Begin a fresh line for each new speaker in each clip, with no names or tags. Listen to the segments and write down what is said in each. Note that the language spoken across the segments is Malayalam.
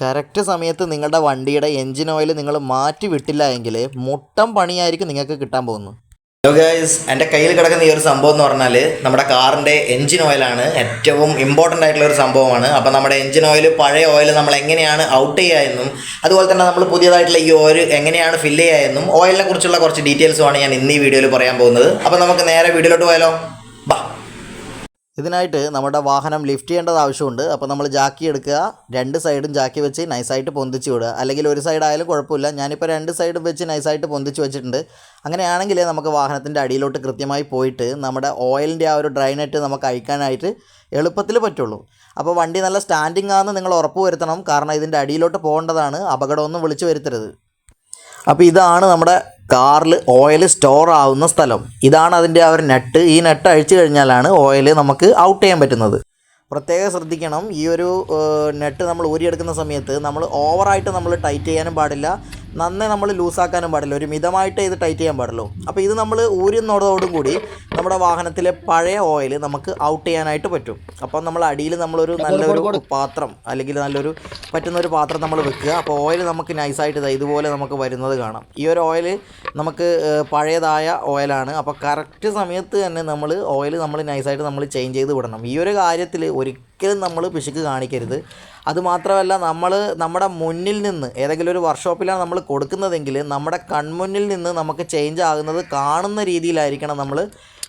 കറക്റ്റ് സമയത്ത് നിങ്ങളുടെ വണ്ടിയുടെ എൻജിൻ ഓയിൽ നിങ്ങൾ മാറ്റി വിട്ടില്ല എങ്കിൽ മുട്ടം പണിയായിരിക്കും നിങ്ങൾക്ക് കിട്ടാൻ പോകുന്നത്. ഹലോ എന്റെ കയ്യിൽ കിടക്കുന്ന ഈ ഒരു സംഭവം എന്ന് പറഞ്ഞാൽ നമ്മുടെ കാറിന്റെ എൻജിൻ ഓയിലാണ് ഏറ്റവും ഇമ്പോർട്ടന്റ് ആയിട്ടുള്ള ഒരു സംഭവമാണ്. അപ്പോൾ നമ്മുടെ എൻജിൻ ഓയിൽ പഴയ ഓയിൽ നമ്മൾ എങ്ങനെയാണ് ഔട്ട് ചെയ്യുക എന്നും അതുപോലെ തന്നെ നമ്മൾ പുതിയതായിട്ടുള്ള ഈ ഓയിൽ എങ്ങനെയാണ് ഫില്ല് ചെയ്യുക എന്നും ഓയിലിനെ കുറിച്ചുള്ള കുറച്ച് ഡീറ്റെയിൽസുമാണ് ഞാൻ ഇന്ന് ഈ വീഡിയോയിൽ പറയാൻ പോകുന്നത്. അപ്പോൾ നമുക്ക് നേരെ വീഡിയോയിലോട്ട് പോയാലോ? ഇതിനായിട്ട് നമ്മുടെ വാഹനം ലിഫ്റ്റ് ചെയ്യേണ്ടത് ആവശ്യമുണ്ട്. അപ്പോൾ നമ്മൾ ജാക്കി എടുക്കുക. രണ്ട് സൈഡും ജാക്കി വെച്ച് നൈസായിട്ട് പൊന്തിച്ച് വിടുക. അല്ലെങ്കിൽ ഒരു സൈഡ് ആയാലും കുഴപ്പമില്ല. ഞാനിപ്പോൾ രണ്ട് സൈഡും വെച്ച് നൈസായിട്ട് പൊന്തിച്ച് വെച്ചിട്ടുണ്ട്. അങ്ങനെയാണെങ്കിൽ നമുക്ക് വാഹനത്തിന്റെ അടിയിലോട്ട് കൃത്യമായി പോയിട്ട് നമ്മുടെ ഓയിലിന്റെ ആ ഒരു ഡ്രൈനെറ്റ് നമുക്ക് അഴിക്കാനായിട്ട് എളുപ്പത്തിൽ പറ്റുള്ളൂ. അപ്പോൾ വണ്ടി നല്ല സ്റ്റാൻഡിങ് ആണെന്ന് നിങ്ങൾ ഉറപ്പ് വരുത്തണം. കാരണം ഇതിന്റെ അടിയിലോട്ട് പോകേണ്ടതാണ്. അപകടമൊന്നും വിളിച്ചു വരുത്തരുത്. അപ്പോൾ ഇതാണ് നമ്മുടെ കാറിൽ ഓയിൽ സ്റ്റോർ ആവുന്ന സ്ഥലം. ഇതാണ് അതിന്റെ ആ ഒരു നെട്ട് ഈ നെട്ട് അഴിച്ചു കഴിഞ്ഞാലാണ് ഓയിൽ നമുക്ക് ഔട്ട് ചെയ്യാൻ പറ്റുന്നത്. പ്രത്യേകം ശ്രദ്ധിക്കണം ഈ ഒരു നെട്ട് നമ്മൾ ഊരിയെടുക്കുന്ന സമയത്ത് നമ്മൾ ഓവറായിട്ട് നമ്മൾ ടൈറ്റ് ചെയ്യാനും പാടില്ല. നന്നേ നമ്മൾ ലൂസാക്കാനും പാടില്ല. ഒരു മിതമായിട്ട് ഇത് ടൈറ്റ് ചെയ്യാൻ പാടുള്ളൂ. അപ്പോൾ ഇത് നമ്മൾ ഊരുന്നതോടും കൂടി നമ്മുടെ വാഹനത്തിലെ പഴയ ഓയിൽ നമുക്ക് ഔട്ട് ചെയ്യാനായിട്ട് പറ്റും. അപ്പോൾ നമ്മൾ അടിയിൽ നമ്മളൊരു നല്ലൊരു പാത്രം അല്ലെങ്കിൽ നല്ലൊരു പറ്റുന്ന ഒരു പാത്രം നമ്മൾ വെക്കുക. അപ്പോൾ ഓയിൽ നമുക്ക് നൈസായിട്ട് ഇതാ ഇതുപോലെ നമുക്ക് വരുന്നത് കാണാം. ഈ ഒരു ഓയിൽ നമുക്ക് പഴയതായ ഓയിലാണ്. അപ്പോൾ കറക്റ്റ് സമയത്ത് തന്നെ നമ്മൾ ഓയിൽ നമ്മൾ നൈസായിട്ട് നമ്മൾ ചേഞ്ച് ചെയ്ത് വിടണം. ഈ ഒരു കാര്യത്തിൽ ഒരിക്കലും നമ്മൾ പിശുക്ക് കാണിക്കരുത്. അതുമാത്രമല്ല നമ്മൾ നമ്മുടെ മുന്നിൽ നിന്ന് ഏതെങ്കിലും ഒരു വർക്ക്ഷോപ്പിലാണ് നമ്മൾ കൊടുക്കുന്നതെങ്കിൽ നമ്മുടെ കൺമുന്നിൽ നിന്ന് നമുക്ക് ചേഞ്ച് ആകുന്നത് കാണുന്ന രീതിയിലായിരിക്കണം നമ്മൾ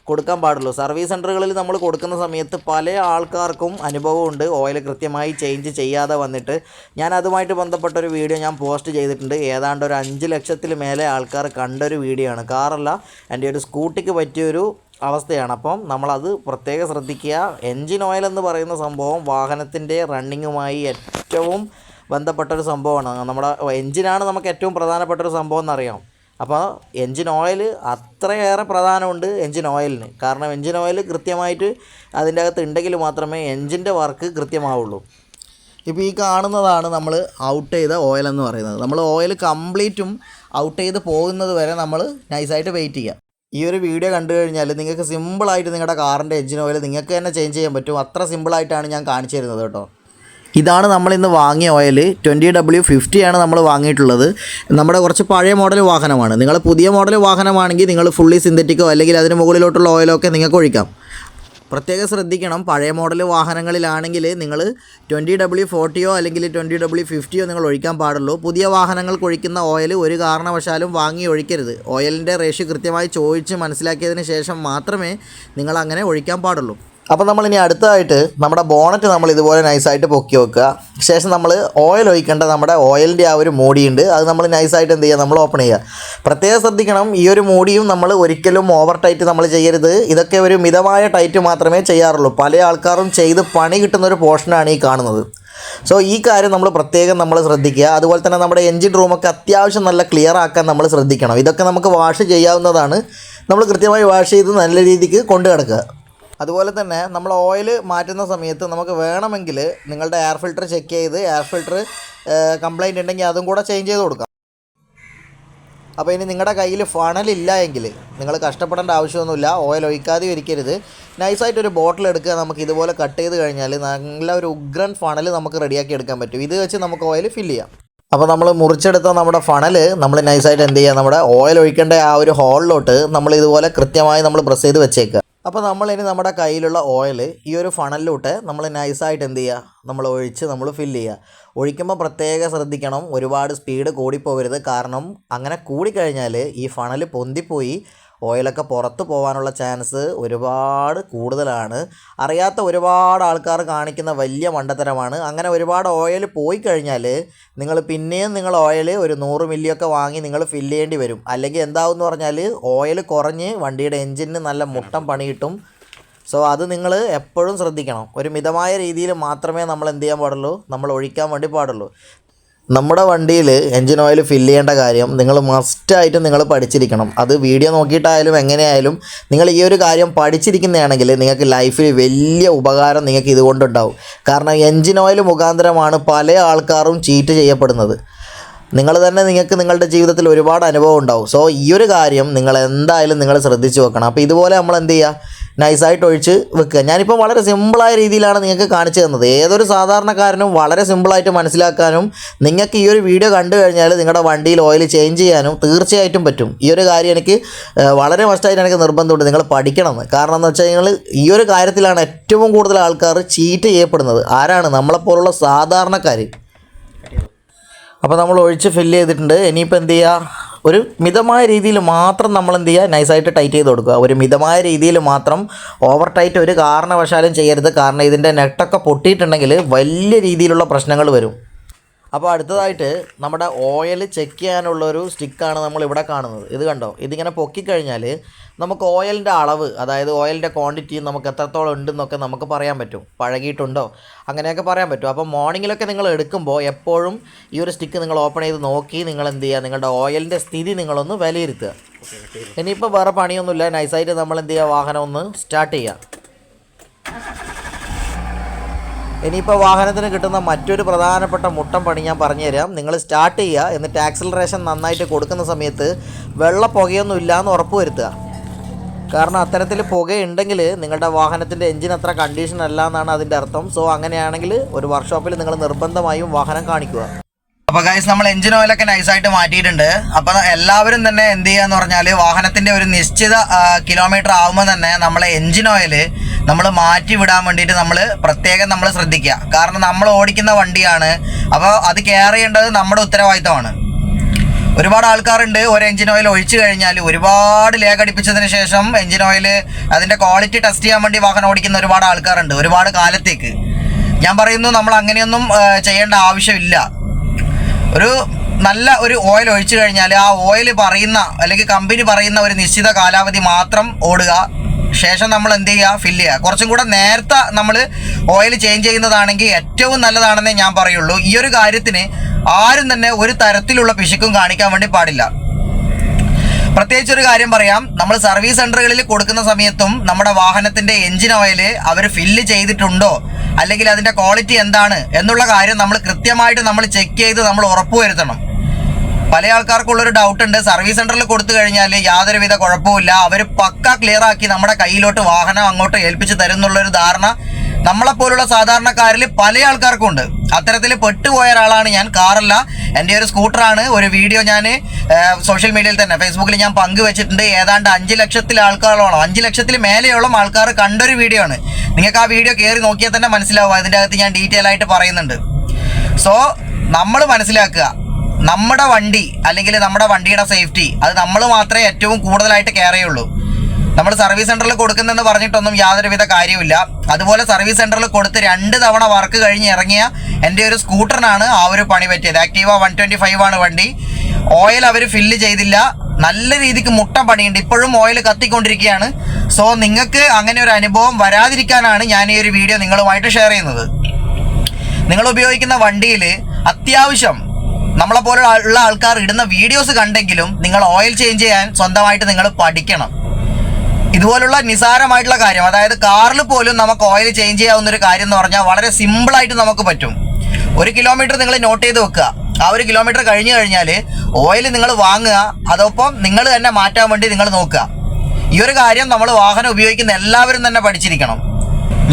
കൊടുക്കാൻ പാടുള്ളൂ. സർവീസ് സെന്ററുകളിൽ നമ്മൾ കൊടുക്കുന്ന സമയത്ത് പല ആൾക്കാർക്കും അനുഭവമുണ്ട്. ഓയിൽ കൃത്യമായി ചേഞ്ച് ചെയ്യാതെ വന്നിട്ട്. ഞാൻ അതുമായിട്ട് ബന്ധപ്പെട്ട ഒരു വീഡിയോ ഞാൻ പോസ്റ്റ് ചെയ്തിട്ടുണ്ട്. ഏതാണ്ട് ഒരു അഞ്ച് ലക്ഷത്തിൽ മേലെ ആൾക്കാർ കണ്ടൊരു വീഡിയോ ആണ്. കാറല്ല എന്റെ ഒരു സ്കൂട്ടിക്ക് പറ്റിയൊരു അവസ്ഥയാണ്. അപ്പം നമ്മളത് പ്രത്യേകം ശ്രദ്ധിക്കുക. എൻജിൻ ഓയിൽ എന്ന് പറയുന്ന സംഭവം വാഹനത്തിന്റെ റണ്ണിങ്ങുമായി ഏറ്റവും ബന്ധപ്പെട്ട ഒരു സംഭവമാണ്. നമ്മുടെ എൻജിനാണ് നമുക്ക് ഏറ്റവും പ്രധാനപ്പെട്ട ഒരു സംഭവം എന്നറിയാം. അപ്പോൾ എൻജിൻ ഓയിൽ അത്രയേറെ പ്രധാനമുണ്ട് എൻജിൻ ഓയിലിന് കാരണം എൻജിൻ ഓയിൽ കൃത്യമായിട്ട് അതിന്റെ അകത്ത് ഉണ്ടെങ്കിൽ മാത്രമേ എൻജിന്റെ വർക്ക് കൃത്യമാവുള്ളൂ. ഇപ്പോൾ ഈ കാണുന്നതാണ് നമ്മൾ ഔട്ട് ചെയ്ത ഓയിൽ എന്ന് പറയുന്നത്. നമ്മൾ ഓയിൽ കംപ്ലീറ്റും ഔട്ട് ചെയ്ത് പോകുന്നത് വരെ നമ്മൾ നൈസായിട്ട് വെയിറ്റ് ചെയ്യുക ഈ ഒരു വീഡിയോ കണ്ടു കഴിഞ്ഞാൽ നിങ്ങൾക്ക് സിമ്പിളായിട്ട് നിങ്ങളുടെ കാറിന്റെ എഞ്ചിൻ ഓയിൽ നിങ്ങൾക്ക് തന്നെ ചേഞ്ച് ചെയ്യാൻ പറ്റും. അത്ര സിമ്പിളായിട്ടാണ് ഞാൻ കാണിച്ചു തരുന്നത് കേട്ടോ. ഇതാണ് നമ്മൾ ഇന്ന് വാങ്ങിയ ഓയിൽ ട്വന്റി ഡബ്ല്യു ഫിഫ്റ്റിയാണ് നമ്മൾ വാങ്ങിയിട്ടുള്ളത്. നമ്മുടെ കുറച്ച് പഴയ മോഡൽ വാഹനമാണ്. നിങ്ങൾ പുതിയ മോഡൽ വാഹനമാണെങ്കിൽ നിങ്ങൾ ഫുള്ളി സിന്തറ്റിക്കോ അല്ലെങ്കിൽ അതിന് മുകളിലോട്ടുള്ള ഓയിലോ ഒക്കെ നിങ്ങൾക്ക് ഒഴിക്കാം. പ്രത്യേകം ശ്രദ്ധിക്കണം. പഴയ മോഡൽ വാഹനങ്ങളിലാണെങ്കിൽ നിങ്ങൾ ട്വന്റി ഡബ്ല്യു ഫോർട്ടിയോ അല്ലെങ്കിൽ ട്വന്റി ഡബ്ല്യു ഫിഫ്റ്റിയോ നിങ്ങൾ ഒഴിക്കാൻ പാടുള്ളൂ. പുതിയ വാഹനങ്ങൾക്ക് ഒഴിക്കുന്ന ഓയിൽ ഒരു കാരണവശാലും വാങ്ങി ഒഴിക്കരുത്. ഓയിലിന്റെ റേഷ്യോ കൃത്യമായി ചോദിച്ച് മനസ്സിലാക്കിയതിന് ശേഷം മാത്രമേ നിങ്ങൾ അങ്ങനെ ഒഴിക്കാൻ പാടുള്ളൂ. അപ്പോൾ നമ്മൾ ഇനി അടുത്തതായിട്ട് നമ്മുടെ ബോണറ്റ് നമ്മൾ ഇതുപോലെ നൈസായിട്ട് പൊക്കി വെക്കുക. ശേഷം നമ്മൾ ഓയിൽ ഒഴിക്കേണ്ട നമ്മുടെ ഓയിലിന്റെ ആ ഒരു മൂടിയുണ്ട്. അത് നമ്മൾ നൈസായിട്ട് എന്ത് ചെയ്യുക? നമ്മൾ ഓപ്പൺ ചെയ്യുക. പ്രത്യേകം ശ്രദ്ധിക്കണം ഈ ഒരു മൂടിയും നമ്മൾ ഒരിക്കലും ഓവർ ടൈറ്റ് നമ്മൾ ചെയ്യരുത്. ഇതൊക്കെ ഒരു മിതമായ ടൈറ്റ് മാത്രമേ ചെയ്യാറുള്ളൂ. പല ആൾക്കാരും ചെയ്ത് പണി കിട്ടുന്ന ഒരു പോർഷനാണ് ഈ കാണുന്നത്. സോ ഈ കാര്യം നമ്മൾ പ്രത്യേകം നമ്മൾ ശ്രദ്ധിക്കുക. അതുപോലെ തന്നെ നമ്മുടെ എൻജിൻ റൂമൊക്കെ അത്യാവശ്യം നല്ല ക്ലിയർ ആക്കാൻ നമ്മൾ ശ്രദ്ധിക്കണം. ഇതൊക്കെ നമുക്ക് വാഷ് ചെയ്യാവുന്നതാണ്. നമ്മൾ കൃത്യമായി വാഷ് ചെയ്ത് നല്ല രീതിക്ക് കൊണ്ടു കിടക്കുക അതുപോലെ തന്നെ നമ്മൾ ഓയിൽ മാറ്റുന്ന സമയത്ത് നമുക്ക് വേണമെങ്കിൽ നിങ്ങളുടെ എയർ ഫിൽട്ടർ ചെക്ക് ചെയ്ത് എയർ ഫിൽട്ടർ കംപ്ലൈന്റ് ഉണ്ടെങ്കിൽ അതും കൂടെ ചേഞ്ച് ചെയ്ത് കൊടുക്കാം. അപ്പോൾ ഇനി നിങ്ങളുടെ കയ്യിൽ ഫണലില്ല എങ്കിൽ നിങ്ങൾ കഷ്ടപ്പെടേണ്ട ആവശ്യമൊന്നുമില്ല. ഓയിൽ ഒഴിക്കാതെ ഇരിക്കരുത്. നൈസായിട്ടൊരു ബോട്ടിൽ എടുക്കുക. നമുക്ക് ഇതുപോലെ കട്ട് ചെയ്ത് കഴിഞ്ഞാൽ നല്ല ഒരു ഉഗ്രൻ ഫണൽ നമുക്ക് റെഡിയാക്കി എടുക്കാൻ പറ്റും. ഇത് വെച്ച് നമുക്ക് ഓയിൽ ഫില്ല് ചെയ്യാം. അപ്പോൾ നമ്മൾ മുറിച്ചെടുത്ത നമ്മുടെ ഫണൽ നമ്മൾ നൈസായിട്ട് എന്ത് ചെയ്യുക നമ്മുടെ ഓയിൽ ഒഴിക്കേണ്ട ആ ഒരു ഹോളിലോട്ട് നമ്മൾ ഇതുപോലെ കൃത്യമായി നമ്മൾ പ്രസ് ചെയ്ത് വെച്ചേക്കുക. അപ്പോൾ നമ്മൾ ഇനി നമ്മുടെ കയ്യിലുള്ള ഓയിൽ ഈ ഒരു ഫണലിലോട്ട് നമ്മൾ നൈസായിട്ട് എന്ത് ചെയ്യുക നമ്മൾ ഒഴിച്ച് നമ്മൾ ഫില്ല് ചെയ്യുക ഒഴിക്കുമ്പോൾ പ്രത്യേകം ശ്രദ്ധിക്കണം. ഒരുപാട് സ്പീഡ് കൂടിപ്പോകരുത് കാരണം അങ്ങനെ കൂടിക്കഴിഞ്ഞാൽ ഈ ഫണൽ പൊന്തിപ്പോയി. ഓയിലൊക്കെ പുറത്ത് പോകാനുള്ള ചാൻസ് ഒരുപാട് കൂടുതലാണ്. അറിയാത്ത ഒരുപാട് ആൾക്കാർ കാണിക്കുന്ന വലിയ മണ്ടത്തരമാണ്. അങ്ങനെ ഒരുപാട് ഓയിൽ പോയി കഴിഞ്ഞാൽ നിങ്ങൾ പിന്നെയും നിങ്ങൾ ഓയിൽ ഒരു നൂറ് മില്ലിയൊക്കെ വാങ്ങി നിങ്ങൾ ഫില്ല് ചെയ്യേണ്ടി വരും. അല്ലെങ്കിൽ എന്താവും എന്ന് പറഞ്ഞാൽ ഓയിൽ കുറഞ്ഞ് വണ്ടിയുടെ എൻജിന് നല്ല മുട്ടം പണി കിട്ടും സോ അത് നിങ്ങൾ എപ്പോഴും ശ്രദ്ധിക്കണം. ഒരു മിതമായ രീതിയിൽ മാത്രമേ നമ്മൾ എന്ത് ചെയ്യാൻ പാടുള്ളൂ? നമ്മൾ ഒഴിക്കാൻ വേണ്ടി പാടുള്ളൂ. നമ്മുടെ വണ്ടിയിൽ എൻജിൻ ഓയിൽ ഫില്ല് ചെയ്യേണ്ട കാര്യം നിങ്ങൾ മസ്റ്റായിട്ടും നിങ്ങൾ പഠിച്ചിരിക്കണം. അത് വീഡിയോ നോക്കിയിട്ടായാലും എങ്ങനെയായാലും നിങ്ങൾ ഈ ഒരു കാര്യം പഠിച്ചിരിക്കുന്നതാണെങ്കിൽ നിങ്ങൾക്ക് ലൈഫിൽ വലിയ ഉപകാരം നിങ്ങൾക്ക് ഇതുകൊണ്ടുണ്ടാവും. കാരണം എൻജിൻ ഓയിൽ മുഖാന്തരമാണ് പല ആൾക്കാരും ചീറ്റ് ചെയ്യപ്പെടുന്നത്. നിങ്ങൾ തന്നെ നിങ്ങൾക്ക് നിങ്ങളുടെ ജീവിതത്തിൽ ഒരുപാട് അനുഭവം ഉണ്ടാവും. സോ ഈ ഒരു കാര്യം നിങ്ങൾ എന്തായാലും നിങ്ങൾ ശ്രദ്ധിച്ചു വെക്കണം. അപ്പോൾ ഇതുപോലെ നമ്മൾ എന്ത് ചെയ്യുക? നൈസായിട്ട് ഒഴിച്ച് വെക്കുക. ഞാനിപ്പോൾ വളരെ സിമ്പിളായ രീതിയിലാണ് നിങ്ങൾക്ക് കാണിച്ചു തന്നത്. ഏതൊരു സാധാരണക്കാരനും വളരെ സിമ്പിളായിട്ട് മനസ്സിലാക്കാനും നിങ്ങൾക്ക് ഈ ഒരു വീഡിയോ കണ്ടു കഴിഞ്ഞാൽ നിങ്ങളുടെ വണ്ടിയിൽ ഓയിൽ ചേഞ്ച് ചെയ്യാനും തീർച്ചയായിട്ടും പറ്റും. ഈ ഒരു കാര്യം എനിക്ക് വളരെ മസ്റ്റായിട്ട് എനിക്ക് നിർബന്ധമുണ്ട്. നിങ്ങൾ പഠിക്കണമെന്ന്. കാരണം എന്ന് വെച്ചാൽ നിങ്ങൾ ഈ ഒരു കാര്യത്തിലാണ് ഏറ്റവും കൂടുതൽ ആൾക്കാർ ചീറ്റ് ചെയ്യപ്പെടുന്നത്. ആരാണ്? നമ്മളെപ്പോലുള്ള സാധാരണക്കാർ അപ്പോൾ നമ്മൾ ഒഴിച്ച് ഫില്ല് ചെയ്തിട്ടുണ്ട്. ഇനിയിപ്പോൾ എന്ത് ചെയ്യുക? ഒരു മിതമായ രീതിയിൽ മാത്രം നമ്മൾ എന്ത് ചെയ്യുക നൈസായിട്ട് ടൈറ്റ് ചെയ്ത് കൊടുക്കുക. ഒരു മിതമായ രീതിയിൽ മാത്രം ഓവർ ടൈറ്റ് ഒരു കാരണവശാലും ചെയ്യരുത്. കാരണം ഇതിന്റെ നെട്ടൊക്കെ പൊട്ടിയിട്ടുണ്ടെങ്കിൽ വലിയ രീതിയിലുള്ള പ്രശ്നങ്ങൾ വരും. അപ്പോൾ അടുത്തതായിട്ട് നമ്മുടെ ഓയിൽ ചെക്ക് ചെയ്യാനുള്ള ഒരു സ്റ്റിക്കാണ് നമ്മൾ ഇവിടെ കാണുന്നത്. ഇത് കണ്ടോ? ഇതിങ്ങനെ പൊക്കിക്കഴിഞ്ഞാൽ നമുക്ക് ഓയിലിന്റെ അളവ് അതായത് ഓയിലിന്റെ ക്വാണ്ടിറ്റി നമുക്ക് എത്രത്തോളം ഉണ്ടെന്നൊക്കെ നമുക്ക് പറയാൻ പറ്റും. പഴകിയിട്ടുണ്ടോ? അങ്ങനെയൊക്കെ പറയാൻ പറ്റും. അപ്പോൾ മോർണിംഗിലൊക്കെ നിങ്ങൾ എടുക്കുമ്പോൾ എപ്പോഴും ഈ ഒരു സ്റ്റിക്ക് നിങ്ങൾ ഓപ്പൺ ചെയ്ത് നോക്കി നിങ്ങൾ എന്ത് ചെയ്യുക? നിങ്ങളുടെ ഓയിലിന്റെ സ്ഥിതി നിങ്ങളൊന്ന് വിലയിരുത്തുക. ഇനിയിപ്പോൾ വേറെ പണിയൊന്നുമില്ല. നൈസായിട്ട് നമ്മൾ എന്ത് ചെയ്യുക? വാഹനം ഒന്ന് സ്റ്റാർട്ട് ചെയ്യുക. ഇനിയിപ്പോൾ വാഹനത്തിന് കിട്ടുന്ന മറ്റൊരു പ്രധാനപ്പെട്ട മുട്ടം പണി ഞാൻ പറഞ്ഞുതരാം. നിങ്ങൾ സ്റ്റാർട്ട് ചെയ്യുക. എന്നിട്ട് ആക്സിലറേഷൻ നന്നായിട്ട് കൊടുക്കുന്ന സമയത്ത് വെള്ള പുകയൊന്നും ഇല്ലയെന്ന് ഉറപ്പ് വരുത്തുക. കാരണം അത്തരത്തിൽ പുകയുണ്ടെങ്കിൽ നിങ്ങളുടെ വാഹനത്തിന്റെ എഞ്ചിൻ അത്ര കണ്ടീഷൻ അല്ല എന്നാണ് അതിന്റെ അർത്ഥം. സോ അങ്ങനെയാണെങ്കിൽ ഒരു വർക്ക്ഷോപ്പിൽ നിങ്ങൾ നിർബന്ധമായും വാഹനം കാണിക്കുക. അപ്പോൾ ഗൈസ് നമ്മൾ എഞ്ചിൻ ഓയിലൊക്കെ നൈസായിട്ട് മാറ്റിയിട്ടുണ്ട്. അപ്പോൾ എല്ലാവരും തന്നെ എന്ത് എന്ന് പറഞ്ഞാൽ വാഹനത്തിന്റെ ഒരു നിശ്ചിത കിലോമീറ്റർ ആകുമ്പോൾ തന്നെ നമ്മളെ എഞ്ചിൻ ഓയിൽ നമ്മൾ മാറ്റി വിടാൻ വേണ്ടിയിട്ട് നമ്മൾ പ്രത്യേകം നമ്മൾ ശ്രദ്ധിക്കുക. കാരണം നമ്മൾ ഓടിക്കുന്ന വണ്ടിയാണ്. അപ്പോൾ അത് കെയർ ചെയ്യേണ്ടത് നമ്മുടെ ഉത്തരവാദിത്തമാണ് ഒരുപാട് ആൾക്കാരുണ്ട്. ഒരു എഞ്ചിൻ ഓയിൽ ഒഴിച്ചു കഴിഞ്ഞാൽ ഒരുപാട് ലേഖ അടിപ്പിച്ചതിന് ശേഷം എഞ്ചിൻ ഓയിൽ അതിന്റെ ക്വാളിറ്റി ടെസ്റ്റ് ചെയ്യാൻ വേണ്ടി വാഹനം ഓടിക്കുന്ന ഒരുപാട് ആൾക്കാരുണ്ട്. ഒരുപാട് കാലത്തേക്ക്. ഞാൻ പറയുന്നു നമ്മൾ അങ്ങനെയൊന്നും ചെയ്യേണ്ട ആവശ്യമില്ല. ഒരു നല്ല ഒരു ഓയിൽ ഒഴിച്ചു കഴിഞ്ഞാൽ ആ ഓയിൽ പറയുന്ന അല്ലെങ്കിൽ കമ്പനി പറയുന്ന ഒരു നിശ്ചിത കാലാവധി മാത്രം ഓടുക. ശേഷം നമ്മൾ എന്ത് ചെയ്യുക? ഫില്ല് ചെയ്യുക. കുറച്ചും കൂടെ നേരത്തെ നമ്മൾ ഓയിൽ ചേഞ്ച് ചെയ്യുന്നതാണെങ്കിൽ ഏറ്റവും നല്ലതാണെന്നേ ഞാൻ പറയുള്ളൂ. ഈ ഒരു കാര്യത്തിന് ആരും തന്നെ ഒരു തരത്തിലുള്ള പിശുക്കും കാണിക്കാൻ വേണ്ടി പാടില്ല. പ്രത്യേകിച്ച് ഒരു കാര്യം പറയാം. നമ്മൾ സർവീസ് സെന്ററുകളിൽ കൊടുക്കുന്ന സമയത്തും നമ്മുടെ വാഹനത്തിന്റെ എഞ്ചിൻ ഓയിൽ അവർ ഫില്ല് ചെയ്തിട്ടുണ്ടോ? അല്ലെങ്കിൽ അതിന്റെ ക്വാളിറ്റി എന്താണ്? എന്നുള്ള കാര്യം നമ്മൾ കൃത്യമായിട്ട് നമ്മൾ ചെക്ക് ചെയ്ത് നമ്മൾ ഉറപ്പുവരുത്തണം. പല ആൾക്കാർക്കുള്ളൊരു ഡൗട്ട് ഉണ്ട്. സർവീസ് സെന്ററിൽ കൊടുത്തു കഴിഞ്ഞാൽ യാതൊരുവിധ കുഴപ്പമില്ല അവർ പക്ക ക്ലിയർ ആക്കി നമ്മുടെ കയ്യിലോട്ട് വാഹനം അങ്ങോട്ട് ഏൽപ്പിച്ച് തരുന്നുള്ളൊരു ധാരണ നമ്മളെപ്പോലുള്ള സാധാരണക്കാരിൽ പല ആൾക്കാർക്കും ഉണ്ട് അത്തരത്തിൽ പെട്ടുപോയ ഒരാളാണ് ഞാൻ. കാറല്ല. എന്റെ ഒരു സ്കൂട്ടറാണ്. ഒരു വീഡിയോ ഞാൻ സോഷ്യൽ മീഡിയയിൽ തന്നെ ഫേസ്ബുക്കിൽ ഞാൻ പങ്കുവെച്ചിട്ടുണ്ട്. ഏതാണ്ട് അഞ്ച് ലക്ഷത്തിൽ ആൾക്കാരോളം അഞ്ച് ലക്ഷത്തിൽ മേലെയോളം ആൾക്കാർ കണ്ടൊരു വീഡിയോ ആണ്. നിങ്ങൾക്ക് ആ വീഡിയോ കയറി നോക്കിയാൽ തന്നെ മനസ്സിലാവും. അതിന്റെ അകത്ത് ഞാൻ ഡീറ്റെയിൽ ആയിട്ട് പറയുന്നുണ്ട്. സോ നമ്മൾ മനസ്സിലാക്കുക. നമ്മുടെ വണ്ടി അല്ലെങ്കിൽ നമ്മുടെ വണ്ടിയുടെ സേഫ്റ്റി അത് നമ്മൾ മാത്രമേ ഏറ്റവും കൂടുതലായിട്ട് കെയർ ചെയ്യുള്ളൂ. നമ്മൾ സർവീസ് സെന്ററിൽ കൊടുക്കുന്നെന്ന് പറഞ്ഞിട്ടൊന്നും യാതൊരുവിധ കാര്യമില്ല അതുപോലെ സർവീസ് സെന്ററിൽ കൊടുത്ത് രണ്ട് തവണ വർക്ക് കഴിഞ്ഞ് ഇറങ്ങിയ എന്റെ ഒരു സ്കൂട്ടറിനാണ് ആ ഒരു പണി പറ്റിയത്. ആക്റ്റീവ വൺ ട്വന്റി ഫൈവ് ആണ് വണ്ടി. ഓയിൽ അവർ ഫില്ല് ചെയ്തില്ല. നല്ല രീതിക്ക് മുട്ട പണിയുണ്ട്. ഇപ്പോഴും ഓയിൽ കത്തിക്കൊണ്ടിരിക്കുകയാണ്. സോ നിങ്ങൾക്ക് അങ്ങനെ ഒരു അനുഭവം വരാതിരിക്കാനാണ് ഞാൻ ഈ ഒരു വീഡിയോ നിങ്ങളുമായിട്ട് ഷെയർ ചെയ്യുന്നത്. നിങ്ങൾ ഉപയോഗിക്കുന്ന വണ്ടിയിൽ അത്യാവശ്യം നമ്മളെ പോലെ ഉള്ള ആൾക്കാർ ഇടുന്ന വീഡിയോസ് കണ്ടെങ്കിലും നിങ്ങൾ ഓയിൽ ചേഞ്ച് ചെയ്യാൻ സ്വന്തമായിട്ട് നിങ്ങൾ പഠിക്കണം. ഇതുപോലുള്ള നിസാരമായിട്ടുള്ള കാര്യം അതായത് കാറിൽ പോലും നമുക്ക് ഓയിൽ ചേഞ്ച് ചെയ്യാവുന്ന ഒരു കാര്യം എന്ന് പറഞ്ഞാൽ വളരെ സിമ്പിളായിട്ട് നമുക്ക് പറ്റും. ഒരു കിലോമീറ്റർ നിങ്ങൾ നോട്ട് ചെയ്ത് വെക്കുക. ആ ഒരു കിലോമീറ്റർ കഴിഞ്ഞു കഴിഞ്ഞാൽ ഓയിൽ നിങ്ങൾ വാങ്ങുക അതോടൊപ്പം നിങ്ങൾ തന്നെ മാറ്റാൻ വേണ്ടി നിങ്ങൾ നോക്കുക. ഈ ഒരു കാര്യം നമ്മൾ വാഹനം ഉപയോഗിക്കുന്ന എല്ലാവരും തന്നെ പഠിച്ചിരിക്കണം.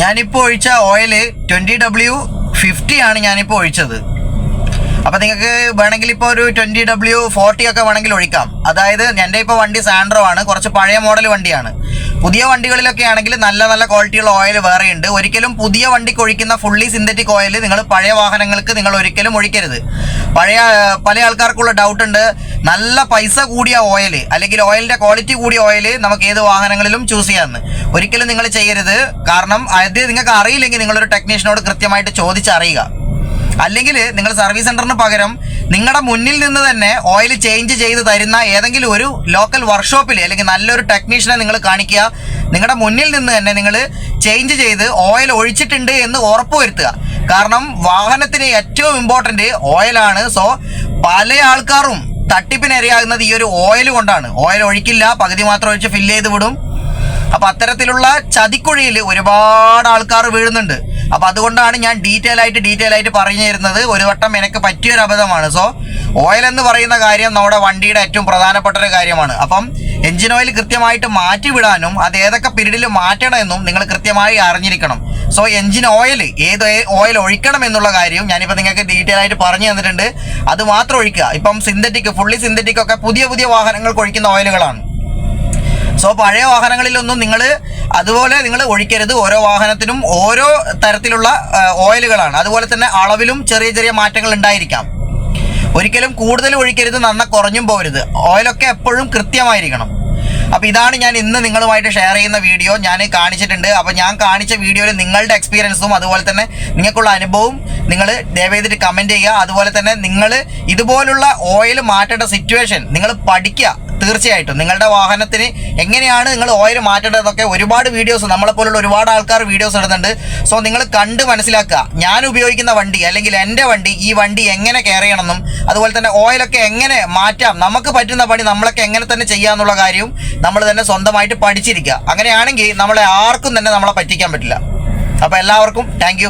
ഞാനിപ്പോൾ ഒഴിച്ച ഓയിൽ ട്വന്റി ഡബ്ല്യു ഫിഫ്റ്റി ആണ് ഞാനിപ്പോൾ ഒഴിച്ചത്. അപ്പൊ നിങ്ങൾക്ക് വേണമെങ്കിൽ ഇപ്പോൾ ഒരു ട്വന്റി ഡബ്ല്യു ഫോർട്ടി ഒക്കെ വേണമെങ്കിൽ ഒഴിക്കാം. അതായത് എന്റെ ഇപ്പോൾ വണ്ടി സാൻഡ്രോ ആണ്. കുറച്ച് പഴയ മോഡൽ വണ്ടിയാണ്. പുതിയ വണ്ടികളിലൊക്കെ ആണെങ്കിൽ നല്ല നല്ല ക്വാളിറ്റിയുള്ള ഓയിൽ വേറെയുണ്ട് ഒരിക്കലും പുതിയ വണ്ടിക്ക് ഒഴിക്കുന്ന ഫുള്ളി സിന്തറ്റിക് ഓയിൽ നിങ്ങൾ പഴയ വാഹനങ്ങൾക്ക് നിങ്ങൾ ഒരിക്കലും ഒഴിക്കരുത്. പഴയ പല ആൾക്കാർക്കുള്ള ഡൗട്ട് ഉണ്ട്. നല്ല പൈസ കൂടിയ ഓയിൽ അല്ലെങ്കിൽ ഓയിലിന്റെ ക്വാളിറ്റി കൂടിയ ഓയിൽ നമുക്ക് ഏത് വാഹനങ്ങളിലും ചൂസ് ചെയ്യാമെന്ന് ഒരിക്കലും നിങ്ങൾ ചെയ്യരുത്. കാരണം അത് നിങ്ങൾക്ക് അറിയില്ലെങ്കിൽ നിങ്ങളൊരു ടെക്നീഷ്യനോട് കൃത്യമായിട്ട് ചോദിച്ചറിയുക. അല്ലെങ്കിൽ നിങ്ങൾ സർവീസ് സെന്ററിന് പകരം നിങ്ങളുടെ മുന്നിൽ നിന്ന് തന്നെ ഓയിൽ ചേഞ്ച് ചെയ്ത് തരുന്ന ഏതെങ്കിലും ഒരു ലോക്കൽ വർക്ക്ഷോപ്പിൽ അല്ലെങ്കിൽ നല്ലൊരു ടെക്നീഷ്യനെ നിങ്ങൾ കാണിക്കുക. നിങ്ങളുടെ മുന്നിൽ നിന്ന് തന്നെ നിങ്ങൾ ചേഞ്ച് ചെയ്ത് ഓയിൽ ഒഴിച്ചിട്ടുണ്ട് എന്ന് ഉറപ്പുവരുത്തുക. കാരണം വാഹനത്തിന് ഏറ്റവും ഇമ്പോർട്ടന്റ് ഓയിലാണ് സോ പല ആൾക്കാരും തട്ടിപ്പിനിരയാകുന്നത് ഈ ഒരു ഓയിൽ കൊണ്ടാണ്. ഓയിൽ ഒഴിക്കില്ല പകുതി മാത്രം ഒഴിച്ച് ഫില്ല് ചെയ്ത് വിടും. അപ്പം അത്തരത്തിലുള്ള ചതിക്കുഴിയിൽ ഒരുപാട് ആൾക്കാർ വീഴുന്നുണ്ട്. അപ്പൊ അതുകൊണ്ടാണ് ഞാൻ ഡീറ്റെയിൽ ആയിട്ട് ഡീറ്റെയിൽ ആയിട്ട് പറഞ്ഞു തരുന്നത് ഒരു വട്ടം എനിക്ക് പറ്റിയൊരു അബദ്ധമാണ്. സോ ഓയിൽ എന്ന് പറയുന്ന കാര്യം നമ്മുടെ വണ്ടിയുടെ ഏറ്റവും പ്രധാനപ്പെട്ട ഒരു കാര്യമാണ്. അപ്പം എഞ്ചിൻ ഓയിൽ കൃത്യമായിട്ട് മാറ്റി വിടാനും അത് ഏതൊക്കെ പീരീഡിൽ മാറ്റണമെന്നും നിങ്ങൾ കൃത്യമായി അറിഞ്ഞിരിക്കണം. സോ എഞ്ചിൻ ഓയിൽ ഏത് ഓയിൽ ഒഴിക്കണം എന്നുള്ള കാര്യം ഞാനിപ്പോൾ നിങ്ങൾക്ക് ഡീറ്റെയിൽ ആയിട്ട് പറഞ്ഞു തന്നിട്ടുണ്ട്. അത് മാത്രം ഒഴിക്കുക. ഇപ്പം സിന്തറ്റിക് ഫുള്ളി സിന്തറ്റിക് ഒക്കെ പുതിയ പുതിയ വാഹനങ്ങൾക്ക് ഒഴിക്കുന്ന ഓയിലുകളാണ് സോ പഴയ വാഹനങ്ങളിലൊന്നും നിങ്ങൾ അതുപോലെ നിങ്ങൾ ഒഴിക്കരുത്. ഓരോ വാഹനത്തിനും ഓരോ തരത്തിലുള്ള ഓയിലുകളാണ്. അതുപോലെ തന്നെ അളവിലും ചെറിയ ചെറിയ മാറ്റങ്ങൾ ഉണ്ടായിരിക്കാം. ഒരിക്കലും കൂടുതൽ ഒഴിക്കരുത് നന്ന കുറഞ്ഞും പോരുത് ഓയിലൊക്കെ എപ്പോഴും കൃത്യമായിരിക്കണം. അപ്പോൾ ഇതാണ് ഞാൻ ഇന്ന് നിങ്ങളുമായിട്ട് ഷെയർ ചെയ്യുന്ന വീഡിയോ ഞാൻ കാണിച്ചിട്ടുണ്ട്. അപ്പോൾ ഞാൻ കാണിച്ച വീഡിയോയിൽ നിങ്ങളുടെ എക്സ്പീരിയൻസും അതുപോലെ തന്നെ നിങ്ങൾക്കുള്ള അനുഭവവും നിങ്ങൾ ദയവേദിട്ട് കമന്റ് ചെയ്യുക. അതുപോലെ തന്നെ നിങ്ങൾ ഇതുപോലുള്ള ഓയിൽ മാറ്റേണ്ട സിറ്റുവേഷൻ നിങ്ങൾ പഠിക്കുക. തീർച്ചയായിട്ടും. നിങ്ങളുടെ വാഹനത്തിന് എങ്ങനെയാണ് നിങ്ങൾ ഓയിൽ മാറ്റേണ്ടതൊക്കെ ഒരുപാട് വീഡിയോസ് നമ്മളെപ്പോലുള്ള ഒരുപാട് ആൾക്കാർ വീഡിയോസ് ഇടുന്നുണ്ട്. സോ നിങ്ങൾ കണ്ട് മനസ്സിലാക്കുക. ഞാൻ ഉപയോഗിക്കുന്ന വണ്ടി അല്ലെങ്കിൽ എന്റെ വണ്ടി ഈ വണ്ടി എങ്ങനെ കെയർ ചെയ്യണമെന്നും അതുപോലെ തന്നെ ഓയിലൊക്കെ എങ്ങനെ മാറ്റാം നമുക്ക് പറ്റുന്ന പണി നമ്മളൊക്കെ എങ്ങനെ തന്നെ ചെയ്യാമെന്നുള്ള കാര്യവും നമ്മൾ തന്നെ സ്വന്തമായിട്ട് പഠിച്ചിരിക്കുക. അങ്ങനെയാണെങ്കിൽ നമ്മളെ ആർക്കും തന്നെ നമ്മളെ പറ്റിക്കാൻ പറ്റില്ല. അപ്പോൾ എല്ലാവർക്കും താങ്ക്